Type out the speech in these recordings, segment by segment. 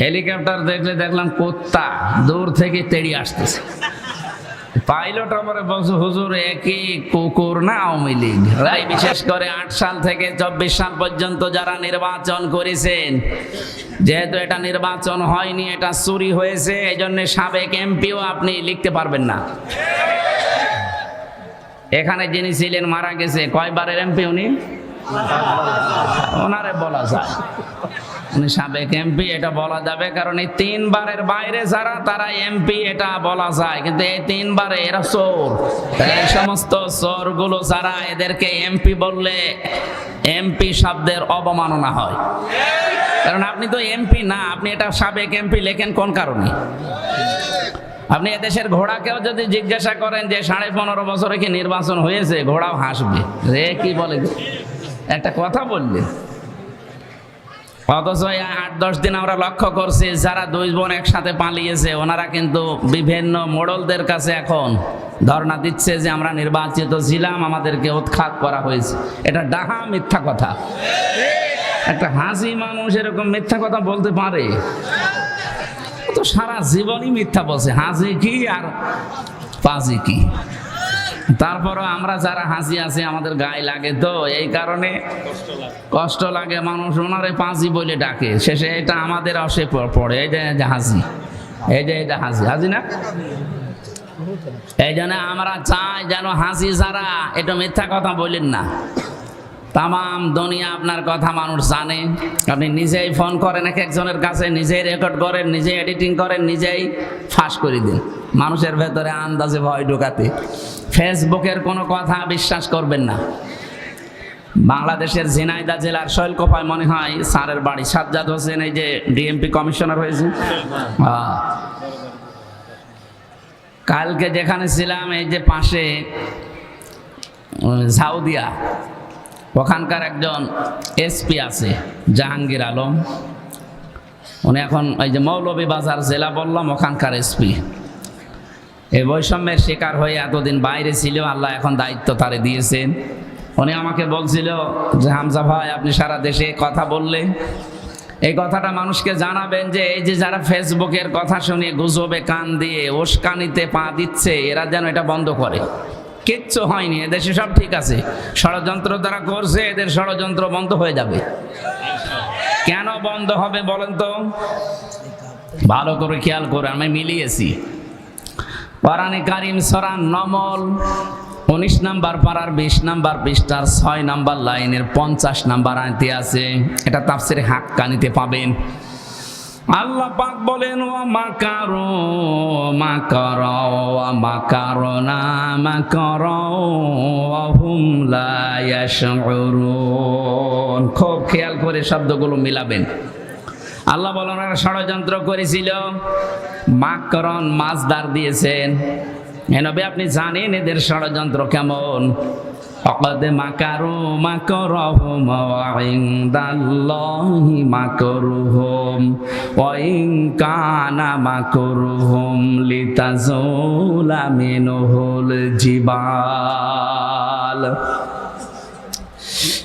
Helicopter দেখলে দেখলাম কোত্তা দূর থেকে তেড়ি আসতেছে। পাইলট আমারে বলছে, হুজুর, একই কুকুর না আওয়ামী লীগ? তাই বিশেষ করে আট সাল থেকে চব্বিশ সাল পর্যন্ত যারা নির্বাচন করেছেন, যেহেতু এটা নির্বাচন হয়নি, এটা চুরি হয়েছে এই জন্য সাবেক এমপিও আপনি লিখতে পারবেন না। এখানে যিনি ছিলেন, মারা গেছে। কয়বারের এমপি উনি? ওনারে বলা যায়। উনি সাবেক এমপি, এটা বলা যাবে কারণ এই তিনবারের বাইরে যারা, তারা এমপি, এটা বলা যায়। কিন্তু এই তিনবারে এরা চোর। এই সমস্ত চোরগুলো যারা, এদেরকে এমপি বললে এমপি শব্দের অবমাননা হয়। কারণ আপনি তো এমপি না, আপনি এটা সাবেক এমপি লেখেন কোন কারণে? আপনি এদেশের ঘোড়াকেও যদি জিজ্ঞাসা করেন যে সাড়ে পনেরো বছরে কি নির্বাচন হয়েছে, ঘোড়াও হাসবে। রে কি বলে? একটা কথা বললে। অথচ আট, দশ দিন আমরা লক্ষ্য করছি, যারা দুই বোন একসাথে পালিয়েছে, ওনারা কিন্তু বিভিন্ন মোড়লদের কাছে এখন ধর্ণা দিচ্ছে যে আমরা নির্বাচিত ছিলাম, আমাদেরকে উৎখাত করা হয়েছে। এটা ডাহা মিথ্যা কথা। একটা হাসি মানুষ এরকম মিথ্যা কথা বলতে পারে। তো সারা জীবনই মিথ্যা বলছে। হাসি কি আর পাজি কি? তারপরও আমরা যারা হাসি আছি, আমাদের গায়ে লাগে তো, এই কারণে কষ্ট লাগে। মানুষ ওনারে পাঁচি বলে ডাকে। শেষে এটা আমাদের অসে পড়ে। এই যে হাসি। এই যে এটা হাসি। হাসি না? এই জন্য আমরা চাই যেন হাসি ছাড়া এটা মিথ্যা কথা বলেন না। তামাম দুনিয়া আপনার কথা মানুষ জানে। আপনি নিজেই ফোন করেন এক একজনের কাছে নিজেই রেকর্ড করেন, নিজেই এডিটিং করেন, নিজেই ফাঁস করে দিন। মানুষের ভেতরে আন্দাজে ভয় ঢোকাতে। ফেসবুকের কোনো কথা বিশ্বাস করবেন না। বাংলাদেশের ঝিনাইদা জেলার শৈলকোপায় মনে হয় স্যারের বাড়ি। সাজ্জাদ হোসেন এই যে ডিএমপি কমিশনার হয়েছে। হ্যাঁ। কালকে যেখানে ছিলাম, এই যে পাশে সাউদিয়া ওখানকার একজন এসপি আছে, জাহাঙ্গীর আলম। উনি এখন ওই যে মৌলভী বাজার জেলা বললাম, ওখানকার এসপি। এই বৈষম্যের শিকার হয়ে এতদিন বাইরে ছিল, আল্লাহ এখন দায়িত্ব তারে দিয়েছেন। উনি আমাকে বলছিল যে, হামজা ভাই, আপনি সারা দেশে কথা বললে এই কথাটা মানুষকে জানাবেন যে, এই যে যারা ফেসবুকের কথা শুনে গুজবে কান দিয়ে উস্কানিতে পা দিচ্ছে, এরা যেন এটা বন্ধ করে। কিচ্ছু হয়নি, এদেশে সব ঠিক আছে। ষড়যন্ত্র তারা করছে, এদের ষড়যন্ত্র বন্ধ হয়ে যাবে। কেন বন্ধ হবে বলেন তো? ভালো করে খেয়াল করে আমি মিলিয়েছি। কোরআনে কারিম সরান নমল। উনিশ নাম্বার পাড়ার বিশ নাম্বার পৃষ্ঠার ছয় নাম্বার লাইনের পঞ্চাশ নাম্বার আনতে আছে। এটা তাফসিরে হাক্কানিতে পাবেন। আল্লাহ পাক বলেন, ও মাকারো মাকার মাকার লা ইয়াশউরুন। খুব খেয়াল করে শব্দগুলো মিলাবেন। আল্লাহ বলেন ওরা ষড়যন্ত্র করেছিল। মাকরন মাছদার দিয়েছেন। এনবে আপনি জানেন এদের ষড়যন্ত্র কেমন? অকদ মাকারু মাকরহুম ওয়াইন্দাল্লাহি মাকরুহুম ওয়াইন কানা মাকরুহুম লিতাজুলা মিনহুল জিবাল।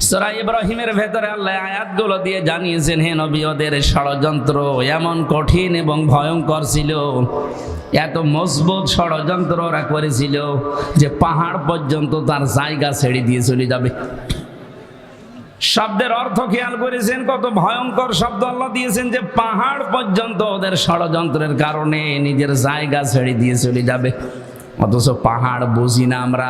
সূরা ইব্রাহিমের ভেতরে আল্লাহ আয়াতগুলো দিয়ে জানিয়েছেন, হে নবী, ওদের ষড়যন্ত্র এমন কঠিন এবং ভয়ঙ্কর ছিল। এত মজবুত ষড়যন্ত্র ওরা করেছিল যে পাহাড় পর্যন্ত তার জায়গা ছেড়ে দিয়ে চলে যাবে। শব্দের অর্থ খেয়াল করেছেন, কত ভয়ঙ্কর শব্দ আল্লাহ দিয়েছেন যে পাহাড় পর্যন্ত ওদের ষড়যন্ত্রের কারণে নিজের জায়গা ছেড়ে দিয়ে চলে যাবে। অথচ পাহাড় বুঝি না আমরা।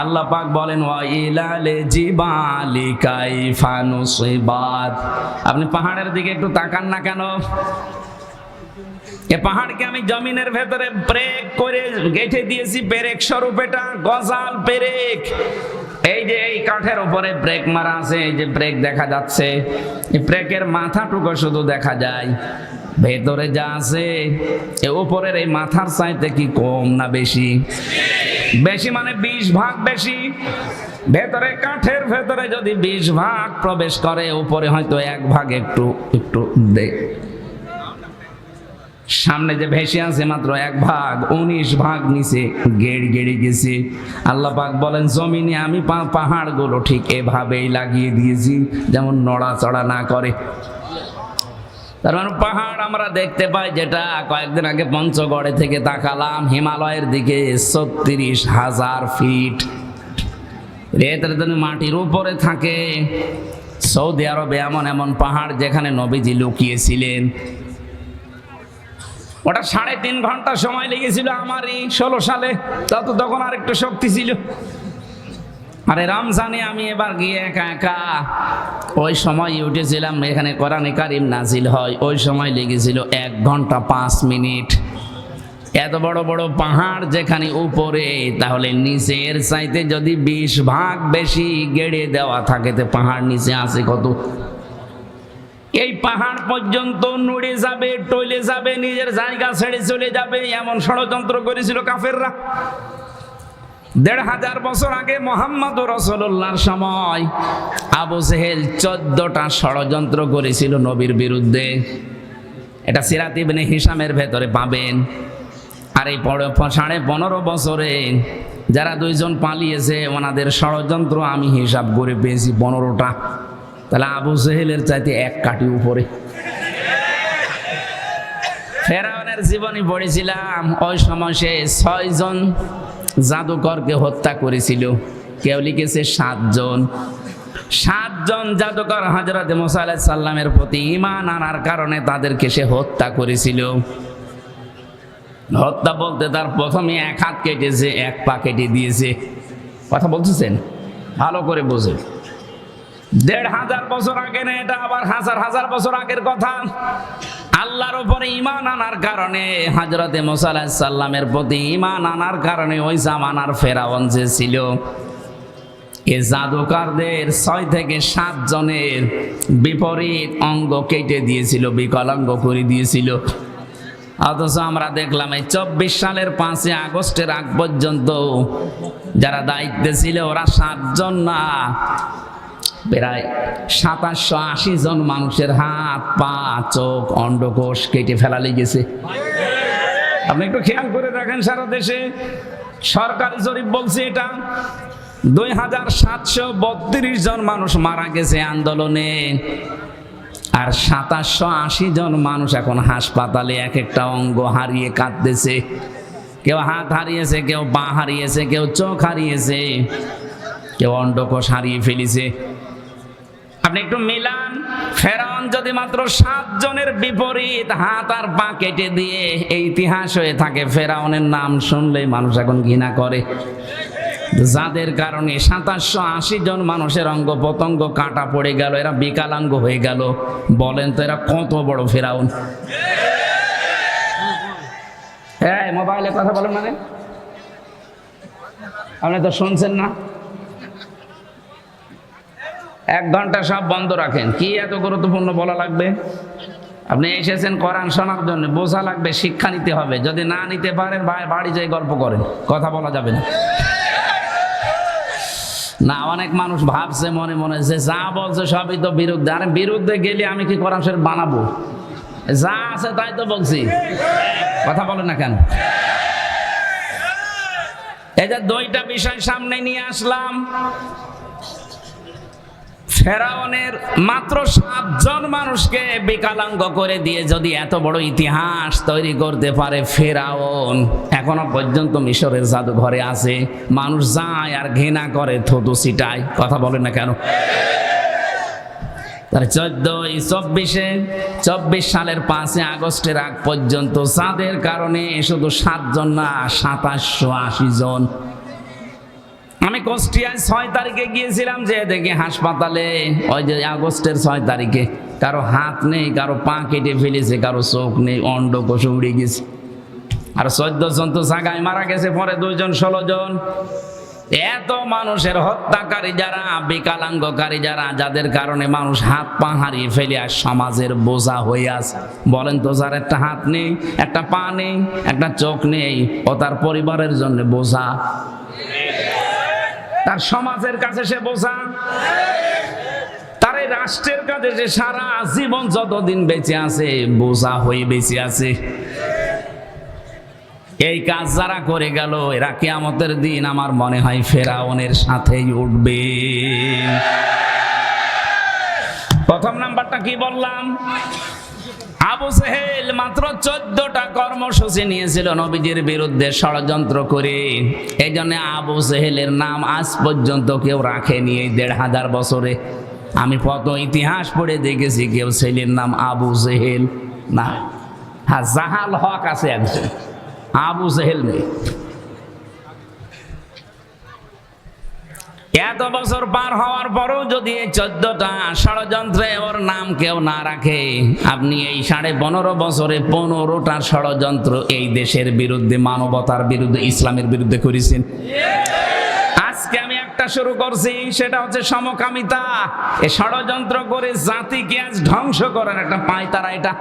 আল্লাহ পাক বলেন ওয়া ইলালে জিবালি কাইফা নুসিবাত। আপনি পাহাড়ের দিকে একটু তাকান না কেন? এ পাহাড়কে আমি জমিনের ভেতরে ব্রেক করে গেঁথে দিয়েছি, পেরেক স্বরূপেটা, গজাল পেরেক। এই যে এই কাঠের উপরে ব্রেক মারা আছে, এই যে ব্রেক দেখা যাচ্ছে। এই ব্রেকের মাথাটুকু শুধু দেখা যায়। ভেতরে যা আছে, এ উপরের এই মাথার চাইতে কি কম না বেশি? বেশি। মানে বিশ ভাগ বেশি। ভেতরে কাঠের ভেতরে যদি বিশ ভাগ প্রবেশ করে, উপরে হয়তো এক ভাগ একটু একটু দে। সামনে যে ভেসে আছে মাত্র এক ভাগ, উনিশ ভাগ নিচে গেড় গেড়ে গেছে। আল্লাহ পাক বলেন, জমিনে আমি পাহাড়গুলো ঠিক এভাবেই লাগিয়ে দিয়েছি, যেমন নড়াচড়া না করে। তার মানে পাহাড় আমরা দেখতে পাই যেটা কয়েকদিন আগে পঞ্চগড়ে থেকে তাকালাম হিমালয়ের দিকে ছত্রিশ হাজার ফিট। জন্য মাটির উপরে থাকে। সৌদি আরবে এমন এমন পাহাড় যেখানে নবীজি লুকিয়েছিলেন। ওটা সাড়ে তিন ঘণ্টা সময় লেগেছিল আমারই ষোলো সালে। তত তখন আর একটু শক্তি ছিল। আরে রমজানে আমি এবার গিয়ে একা একা, ওই সময় উঠেছিলাম, এখানে কোরআনে কারিম নাজিল হয়, ওই সময় লেগেছিল এক ঘণ্টা পাঁচ মিনিট। এত বড় বড় পাহাড় যেখানে উপরে, তাহলে নিচের চাইতে যদি বিশ ভাগ বেশি গেড়ে দেওয়া থাকে, তো পাহাড় নিচে আছে কত? এই পাহাড় পর্যন্ত নড়ে যাবে টইলে যাবে, নিজের জায়গা ছেড়ে চলে যাবে, এমন ষড়যন্ত্র করেছিল কাফেররা। দেড় হাজার বছর আগে মোহাম্মদ রসল্লাহর সময় আবু সেহেল চোদ্দটা ষড়যন্ত্র করেছিল নবীর বিরুদ্ধে। এটা সিরাত ইবনে হিসামের ভেতরে পাবেন। আর এই সাড়ে পনেরো বছরে যারা দুইজন পালিয়েছে, ওনাদের ষড়যন্ত্র আমি হিসাব করে পেয়েছি পনেরোটা। তাহলে আবু সেহেলের চাইতে এক কাটি উপরে। ফেরাউনের জীবনী পড়েছিলাম, ওই সময় সে ছয়জন জাদুকরকে হত্যা করেছিল। কেউ লিখেছে সাতজন। সাতজন জাদুকর হজরত মোসা সাল্লামের প্রতি ইমান আনার কারণে তাদেরকে সে হত্যা করেছিল। হত্যা বলতে তার প্রথমে এক হাত কেটেছে, এক পা কেটে দিয়েছে। কথা বলতেছেন? ভালো করে বোঝে দেড় হাজার বছর আগে না, এটা আবার হাজার হাজার বছর আগের কথা। আল্লাহর উপরে ইমান আনার কারণে হজরতে সাল্লামের প্রতি ইমান আনার কারণে ওই জামানার ফেরাউন যে ছিল, এ জাদুকারদের ছয় থেকে সাত জনের বিপরীত অঙ্গ কেটে দিয়েছিল বিকলাঙ্গ করে দিয়েছিল। অথচ আমরা দেখলাম এই চব্বিশ সালের পাঁচই আগস্টের আগ পর্যন্ত যারা দায়িত্বে ছিল ওরা সাতজন না প্রায় সাতাশশো আশি জন মানুষের হাত, পা, চোখ, অন্ডকোষ কেটে ফেলা লেগেছে। আপনি একটু খেয়াল করে দেখেন সারা দেশে সরকারি জরিপ বলছে এটা। দুই হাজার সাতশো বত্রিশ জন মানুষ মারা গেছে আন্দোলনে আর সাতাশশো আশি জন মানুষ এখন হাসপাতালে এক একটা অঙ্গ হারিয়ে কাঁদতেছে। কেউ হাত হারিয়েছে, কেউ পা হারিয়েছে, কেউ চোখ হারিয়েছে, কেউ অন্ডকোষ হারিয়ে ফেলেছে। আপনি একটু মিলান। ফেরাউন যদি মাত্র সাত জনের বিপরীত হাত আর পা কেটে দিয়ে এই ইতিহাস হয়ে থাকে, ফেরাউনের নাম শুনলেই মানুষ এখন ঘৃণা করে। যাদের কারণে সাতাশশো আশি জন মানুষের অঙ্গ পতঙ্গ কাটা পড়ে গেল, এরা বিকালাঙ্গ হয়ে গেল। বলেন তো এরা কত বড় ফেরাউন। হ্যাঁ মোবাইলে কথা বলেন মানে? আপনি তো শুনছেন না? এক ঘণ্টা সব বন্ধ রাখেন। কি এত গুরুত্বপূর্ণ বলা লাগবে? আপনি এসেছেন কোরআন শোনার জন্য, বোঝা লাগবে, শিক্ষা নিতে হবে। যদি না নিতে পারেন বা- বাড়ি যেয়ে গল্প করেন, কথা বলা যাবে না। না, অনেক মানুষ ভাবছে মনে মনে যে যা বলছে সবই তো বিরুদ্ধে। আরে বিরুদ্ধে গেলে আমি কি কোরআন শরীফ বানাবো? যা আছে তাই তো বলছি। কথা বলেন না কেন? এই যে দুইটা বিষয় সামনে নিয়ে আসলাম। ফেরাউনের মাত্র সাতজন মানুষকে বিকালাঙ্গ করে দিয়ে যদি এত বড় ইতিহাস তৈরি করতে পারে ফেরাউন, এখনও পর্যন্ত মিশরের জাদুঘরে আছে। মানুষ যায় আর ঘৃণা করে, থতু সিটায় কথা বলে না কেন? তার চোদ্দই চব্বিশে, চব্বিশ সালের পাঁচে আগস্টের আগ পর্যন্ত চাঁদের কারণে শুধু সাতজন না, সাতাশশো আশি জন আমি কুষ্টিয়ায় ছয় তারিখে গিয়েছিলাম যে দেখি হাসপাতালে, ওই যে আগস্টের ছয় তারিখে। কারও হাত নেই, কারও পা কেটে ফেলেছে, কারও চোখ নেই অন্ড কষে উড়ে গেছে। আর চোদ্দ জন তো জায়গায় মারা গেছে, পরে দুইজন, ষোলো জন। এত মানুষের হত্যাকারী যারা, বিকালাঙ্গকারী যারা, যাদের কারণে মানুষ হাত পা হারিয়ে ফেলে আর সমাজের বোঝা হয়ে আছে। বলেন তো যার একটা হাত নেই, একটা পা নেই, একটা চোখ নেই, ও তার পরিবারের জন্য বোঝা তার সমাজের কাছে সে বোঝা। তার এই রাষ্ট্রের কাছে যে সারা জীবন যতদিন বেঁচে আছে, বোঝা হয়ে বেঁচে আছে। এই কাজ যারা করে গেল, এরা কেয়ামতের দিন আমার মনে হয় ফেরাউনের সাথেই উঠবে। প্রথম নাম্বারটা কি বললাম? আবু সেহেল মাত্র চোদ্দটা কর্মসূচি নিয়েছিল নবীজির বিরুদ্ধে ষড়যন্ত্র করে। এই জন্য আবু সেহেলের নাম আজ পর্যন্ত কেউ রাখেনি এই দেড় হাজার বছরে। আমি কত ইতিহাস পড়ে দেখেছি কেউ ছেলের নাম আবু সেহেল না। হ্যাঁ জাহাল হক আছে একজন। আবু সেহেল নেই। এত বছর পার হওয়ার পরও যদি এই চোদ্দটা ষড়যন্ত্রে ওর নাম কেউ না রাখে, আপনি এই সাড়ে পনেরো বছরে পনেরোটা ষড়যন্ত্র এই দেশের বিরুদ্ধে, মানবতার বিরুদ্ধে, ইসলামের বিরুদ্ধে করেছেন। আজকে আমি একটা শুরু করছি, সেটা হচ্ছে সমকামিতা। এ ষড়যন্ত্র করে জাতিকে আজ ধ্বংস করার একটা পায় তারা এটা।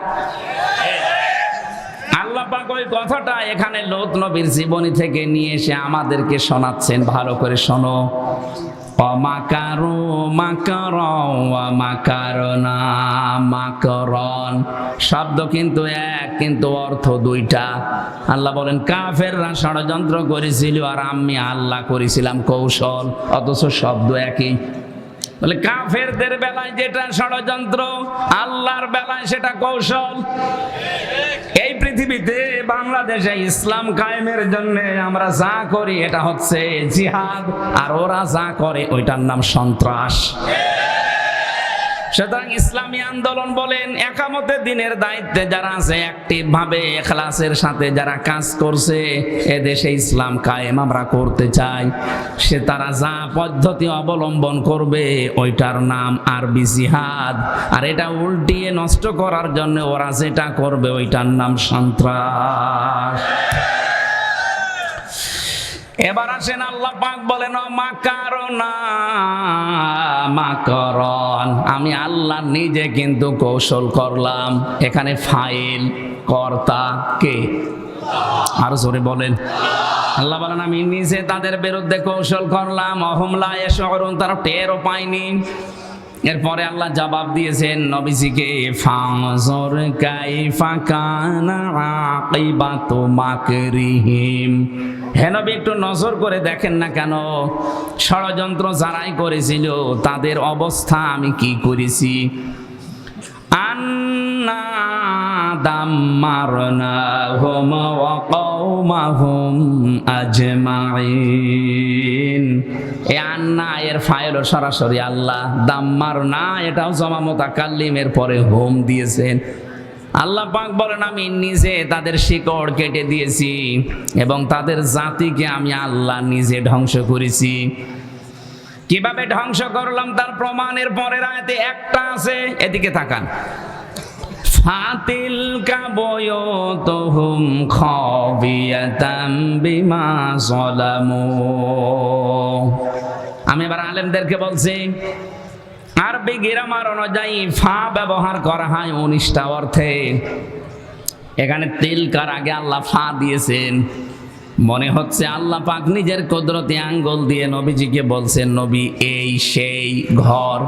ওই কথাটা এখানে লোত নবীর জীবনী থেকে নিয়ে এসে আমাদেরকে শোনাচ্ছেন। ভালো করে শোনো। শব্দ কিন্তু এক, কিন্তু অর্থ দুইটা। আল্লাহ বলেন, কাফেররা ষড়যন্ত্র করেছিল আর আমি আল্লাহ করেছিলাম কৌশল, অথচ শব্দ একই। বলে, কাফেরদের বেলায় যেটা ষড়যন্ত্র, আল্লাহর বেলায় সেটা কৌশল। পৃথিবীতে বাংলাদেশে ইসলাম কায়েমের জন্য আমরা যা করি, এটা হচ্ছে জিহাদ, আর ওরা যা করে, ওইটার নাম সন্ত্রাস। সুতরাং ইসলামী আন্দোলন বলেন একামতে দিনের দায়িত্বে যারা আছে অ্যাক্টিভ ভাবে এখলাসের সাথে যারা কাজ করছে, এদেশে ইসলাম কায়েম আমরা করতে চাই। সে তারা যা পদ্ধতি অবলম্বন করবে, ওইটার নাম আরবি জিহাদ। আর এটা উল্টিয়ে নষ্ট করার জন্য ওরা যেটা করবে, ওইটার নাম সন্ত্রাস। এবার আসেন আল্লাহ পাক বলেন মাকরন। আমি আল্লাহ নিজে কিন্তু কৌশল করলাম। এখানে ফাইল, কর্তা, কে? আরও জোরে বলেন। আল্লাহ বলেন, আমি নিজে তাদের বিরুদ্ধে কৌশল করলাম। অহমলা এসরুন তারা টেরও পায়নি। এরপরে আল্লাহ জবাব দিয়েছেন, নবীজিকে ফাজর কাইফা কানা আকিবাতু মাকরিহিম। হে নবী, একটু নজর করে দেখেন না কেন? ষড়যন্ত্র যারাই করেছিল, তাদের অবস্থা আমি কি করেছি? আন্না দাম্মারনাহুম ওয়া কওমাহুম আজমাইন। এই আন্না, এর সরাসরি আল্লাহ এটাও জমা মোতাকাল্লিমের পরে হোম দিয়েছেন। আল্লাহ পাক বলেন, আমি নিজে তাদের শিকড় কেটে দিয়েছি এবং তাদের জাতিকে আমি আল্লাহ নিজে ধ্বংস করেছি। কীভাবে ধ্বংস করলাম? তার প্রমাণের পরের আয়তে একটা আছে, এদিকে তাকান। ফাতিল কাবয়তহুম খাবিয়াতাম বিমা যালামু। আমি এবার আলেমদেরকে বলছি আরবি গ্রামার অনুযায়ী ফা ব্যবহার করা হয় উনিশটা অর্থে। এখানে তিলকার আগে আল্লাহ ফা দিয়েছেন। মনে হচ্ছে আল্লাহ পাক নিজের কুদরতি আঙ্গল দিয়ে নবীজিকে বলছেন, নবী, এই সেই ঘর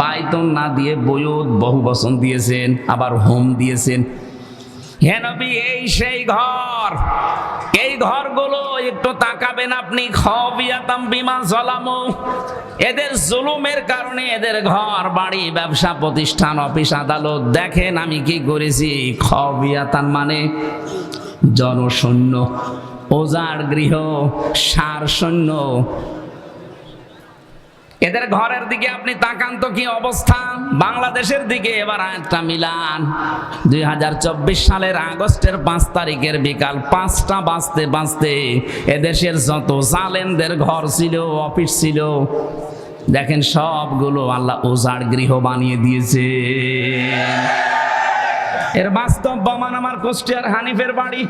বাইতন না দিয়ে বয়ুত বহু বসন দিয়েছেন, আবার হোম দিয়েছেন। হে এই সেই ঘর? এই ঘরগুলো একটু তাকাবেন আপনি। খবিয়াতাম বিমা জলামু। এদের জুলুমের কারণে এদের ঘর, বাড়ি, ব্যবসা, প্রতিষ্ঠান, অফিস, আদালত। দেখেন আমি কি করেছি। খবিয়াতান মানে জনশূন্য, ওজার গৃহ সার সৈন্য এদের ঘরের দিকে আপনি তাকান তো কি অবস্থা বাংলাদেশের দিকে এবার আয়াতটা মিলান। দুই হাজার চব্বিশ সালের আগস্টের পাঁচ তারিখের বিকাল পাঁচটা বাঁচতে বাঁচতে এদেশের যত জালেমদের ঘর ছিল, অফিস ছিল, দেখেন সবগুলো আল্লাহ ওজার গৃহ বানিয়ে দিয়েছে। এর বাস্তব প্রমাণ আমার কুষ্টিয়ার হানিফের বাড়ি।